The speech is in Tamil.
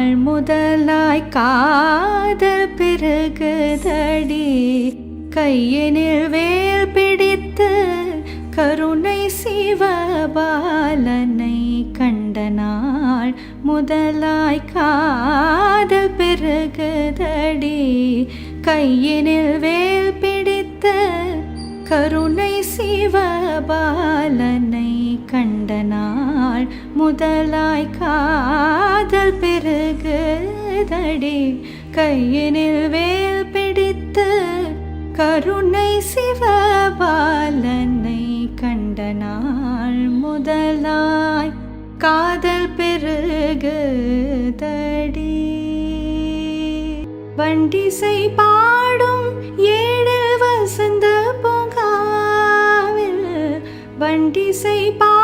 நாள் முதலாய் காதல் பிறகுதடி கையினில் வேல் பிடித்து கருணை சிவபாலனை கண்ட நாள் முதலாய் காதல் பிறகுதடி கையினில் வேல் பிடித்து கருணை சிவபாலனை கண்ட நாள் முதலாய் கா பெருகுதடி கையினில் வேல் பிடித்து கருணை சிவபாலனை கண்ட நாள் முதலாய் காதல் பெருகுதடி. வண்டிசை பாடும் ஏழு வசந்த பூங்காவில் வண்டிசை பா